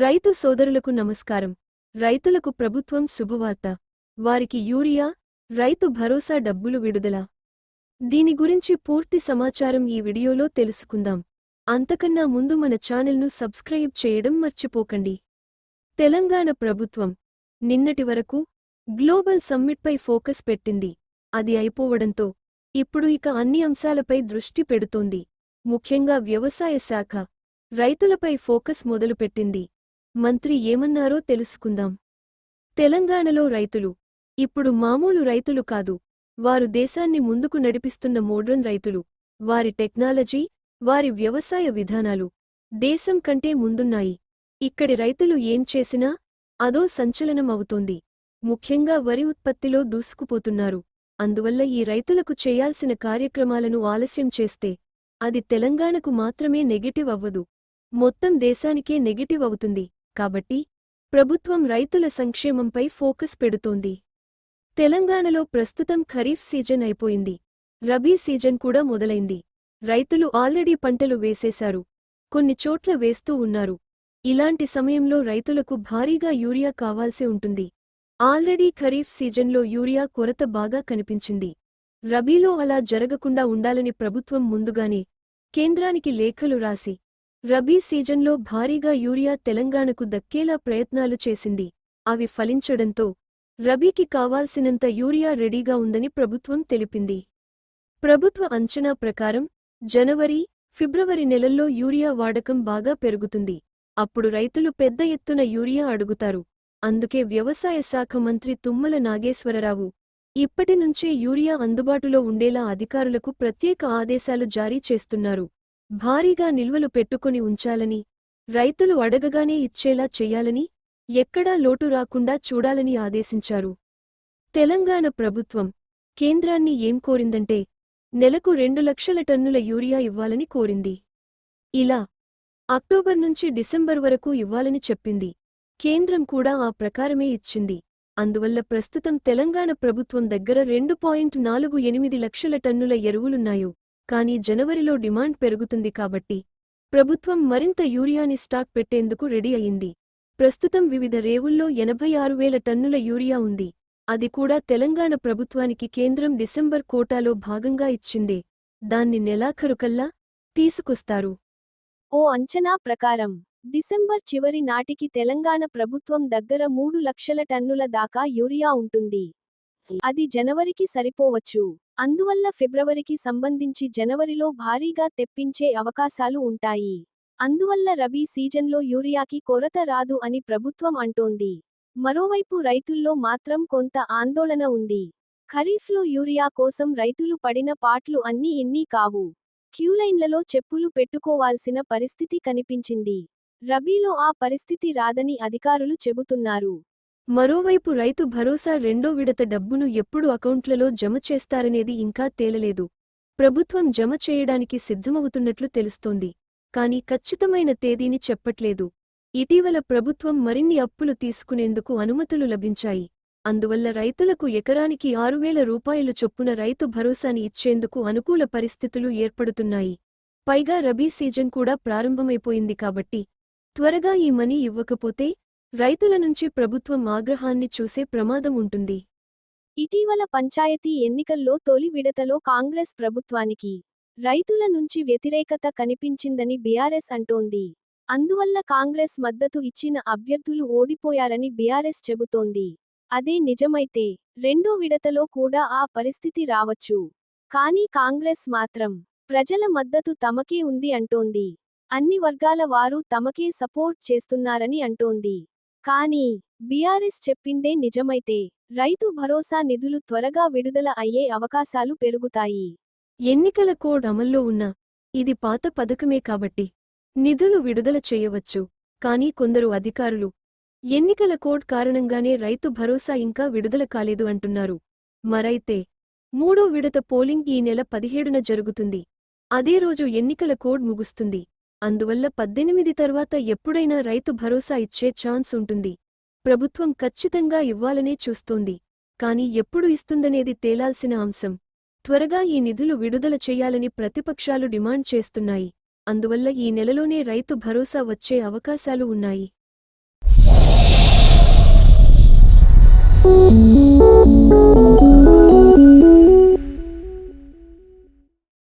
రైతు సోదరులకు నమస్కారం. రైతులకు ప్రభుత్వం శుభవార్త. వారికి యూరియా రైతు భరోసా డబ్బులు విడుదల. దీని గురించి పూర్తి సమాచారం ఈ వీడియోలో తెలుసుకుందాం. అంతకన్నా ముందు మన ఛానల్ను సబ్స్క్రైబ్ చేయడం మర్చిపోకండి. తెలంగాణ ప్రభుత్వం నిన్నటి వరకు గ్లోబల్ సమ్మిట్పై ఫోకస్ పెట్టింది. అది అయిపోవడంతో ఇప్పుడు ఇక అన్ని అంశాలపై దృష్టి పెడుతోంది. ముఖ్యంగా వ్యవసాయ శాఖ రైతులపై ఫోకస్ మొదలుపెట్టింది. మంత్రి ఏమన్నారో తెలుసుకుందాం. తెలంగాణలో రైతులు. ఇప్పుడు మామూలు రైతులు కాదు. వారు దేశాన్ని ముందుకు నడిపిస్తున్న మోడ్రన్ రైతులు. వారి టెక్నాలజీ వారి వ్యవసాయ విధానాలు. దేశం కంటే ముందున్నాయి. ఇక్కడి రైతులు ఏం చేసినా అదో సంచలనం అవుతోంది ముఖ్యంగా వరి ఉత్పత్తిలో దూసుకుపోతున్నారు. అందువల్ల ఈ రైతులకు చేయాల్సిన కార్యక్రమాలను ఆలస్యం చేస్తే అది తెలంగాణకు మాత్రమే నెగిటివ్ అవ్వదు. మొత్తం దేశానికే నెగిటివ్ అవుతుంది. కాబట్టి ప్రభుత్వం రైతుల సంక్షేమంపై ఫోకస్ పెడుతోంది. తెలంగాణలో ప్రస్తుతం ఖరీఫ్ సీజన్ అయిపోయింది. రబీ సీజన్ కూడా మొదలైంది. రైతులు ఆల్రెడీ పంటలు వేసేశారు. కొన్ని చోట్ల వేస్తూ ఉన్నారు. ఇలాంటి సమయంలో రైతులకు భారీగా యూరియా కావాల్సి ఉంటుంది. ఆల్రెడీ ఖరీఫ్ సీజన్లో యూరియా కొరత బాగా కనిపించింది. రబీలో అలా జరగకుండా ఉండాలని ప్రభుత్వం ముందుగానే కేంద్రానికి లేఖలు రాసి రబీ సీజన్లో భారీగా యూరియా తెలంగాణకు దక్కేలా ప్రయత్నాలు చేసింది. అవి ఫలించడంతో రబీకి కావాల్సినంత యూరియా రెడీగా ఉందని ప్రభుత్వం తెలిపింది. ప్రభుత్వ అంచనా ప్రకారం జనవరి ఫిబ్రవరి నెలల్లో యూరియా వాడకం బాగా పెరుగుతుంది. అప్పుడు రైతులు పెద్ద ఎత్తున యూరియా అడుగుతారు. అందుకే వ్యవసాయ శాఖ మంత్రి తుమ్మల నాగేశ్వరరావు ఇప్పటినుంచే యూరియా అందుబాటులో ఉండేలా అధికారులకు ప్రత్యేక ఆదేశాలు జారీ చేస్తున్నారు. భారీగా నిల్వలు పెట్టుకొని ఉంచాలని రైతులు అడగగానే ఇచ్చేలా చెయ్యాలని ఎక్కడా లోటు రాకుండా చూడాలని ఆదేశించారు. తెలంగాణ ప్రభుత్వం కేంద్రాన్ని ఏం కోరిందంటే నెలకు రెండు లక్షల టన్నుల యూరియా ఇవ్వాలని కోరింది. ఇలా అక్టోబర్ నుంచి డిసెంబర్ వరకు ఇవ్వాలని చెప్పింది. కేంద్రం కూడా ఆ ప్రకారమే ఇచ్చింది. అందువల్ల ప్రస్తుతం తెలంగాణ ప్రభుత్వం దగ్గర రెండు పాయింట్ నాలుగు ఎనిమిది లక్షల టన్నుల ఎరువులున్నాయి. కానీ జనవరిలో డిమాండ్ పెరుగుతుంది కాబట్టి ప్రభుత్వం మరింత యూరియాని స్టాక్ పెట్టేందుకు రెడీ అయింది ప్రస్తుతం వివిధ రేవుల్లో ఎనభై ఆరు వేల టన్నుల యూరియా ఉంది. అది కూడా తెలంగాణ ప్రభుత్వానికి కేంద్రం డిసెంబర్ కోటాలో భాగంగా ఇచ్చిందే. దాన్ని నెలాఖరుకల్లా తీసుకొస్తారు. ఓ అంచనా ప్రకారం డిసెంబర్ చివరి నాటికి తెలంగాణ ప్రభుత్వం దగ్గర మూడు లక్షల టన్నుల దాకా యూరియా ఉంటుంది. అది జనవరికి సరిపోవచ్చు. అందువల్ల ఫిబ్రవరికి సంబంధించి జనవరిలో భారీగా తెప్పించే అవకాశాలు ఉంటాయి. అందువల్ల రబీ సీజన్లో యూరియాకి కొరత రాదు అని ప్రభుత్వం అంటోంది. మరోవైపు రైతుల్లో మాత్రం కొంత ఆందోళన ఉంది. ఖరీఫ్లో యూరియా కోసం రైతులు పడిన పాట్లు అన్నీ ఇన్నీ కావు. క్యూలైన్లలో చెప్పులు పెట్టుకోవాల్సిన పరిస్థితి కనిపించింది. రబీలో ఆ పరిస్థితి రాదని అధికారులు చెబుతున్నారు. మరోవైపు రైతు భరోసా రెండో విడత డబ్బును ఎప్పుడు అకౌంట్లలో జమ చేస్తారనేది ఇంకా తేలలేదు. ప్రభుత్వం జమ చేయడానికి సిద్ధమవుతున్నట్లు తెలుస్తోంది. కాని ఖచ్చితమైన తేదీని చెప్పట్లేదు. ఇటీవల ప్రభుత్వం మరిన్ని అప్పులు తీసుకునేందుకు అనుమతులు లభించాయి. అందువల్ల రైతులకు ఎకరానికి ఆరువేల రూపాయలు చొప్పున రైతు భరోసాని ఇచ్చేందుకు అనుకూల పరిస్థితులు ఏర్పడుతున్నాయి. పైగా రబీ సీజన్ కూడా ప్రారంభమైపోయింది కాబట్టి త్వరగా ఈ మనీ ఇవ్వకపోతే రైతుల నుంచి ప్రభుత్వం ఆగ్రహాన్ని చూసే ప్రమాదం ఉంటుంది. ఇటీవల పంచాయతీ ఎన్నికల్లో తొలి విడతలో కాంగ్రెస్ ప్రభుత్వానికి రైతుల నుంచి వ్యతిరేకత కనిపించిందని బీఆర్ఎస్ అంటోంది. అందువల్ల కాంగ్రెస్ మద్దతు ఇచ్చిన అభ్యర్థులు ఓడిపోయారని బీఆర్ఎస్ చెబుతోంది. అదే నిజమైతే రెండో విడతలో కూడా ఆ పరిస్థితి రావచ్చు. కానీ కాంగ్రెస్ మాత్రం ప్రజల మద్దతు తమకే ఉంది అంటోంది. అన్ని వర్గాల వారు తమకే సపోర్ట్ చేస్తున్నారని అంటోంది. కానీ బీఆర్ఎస్ చెప్పిందే నిజమైతే రైతు భరోసా నిధులు త్వరగా విడుదల అయ్యే అవకాశాలు పెరుగుతాయి. ఎన్నికల కోడ్ అమల్లో ఉన్న ఇది పాత పథకమే కాబట్టి నిధులు విడుదల చేయవచ్చు కానీ కొందరు అధికారులు ఎన్నికల కోడ్ కారణంగానే రైతు భరోసా ఇంకా విడుదల కాలేదు అంటున్నారు. మరైతే మూడో విడత పోలింగ్ ఈ నెల పదిహేడున జరుగుతుంది. అదే రోజు ఎన్నికల కోడ్ ముగుస్తుంది. అందువల్ల పద్దెనిమిది తర్వాత ఎప్పుడైనా రైతు భరోసా ఇచ్చే ఛాన్స్ ఉంటుంది. ప్రభుత్వం ఖచ్చితంగా ఇవ్వాలనే చూస్తోంది. కాని ఎప్పుడు ఇస్తుందనేది తేలాల్సిన అంశం. త్వరగా ఈ నిధులు విడుదల చేయాలని ప్రతిపక్షాలు డిమాండ్ చేస్తున్నాయి. అందువల్ల ఈ నెలలోనే రైతు భరోసా వచ్చే అవకాశాలు ఉన్నాయి. Thank you.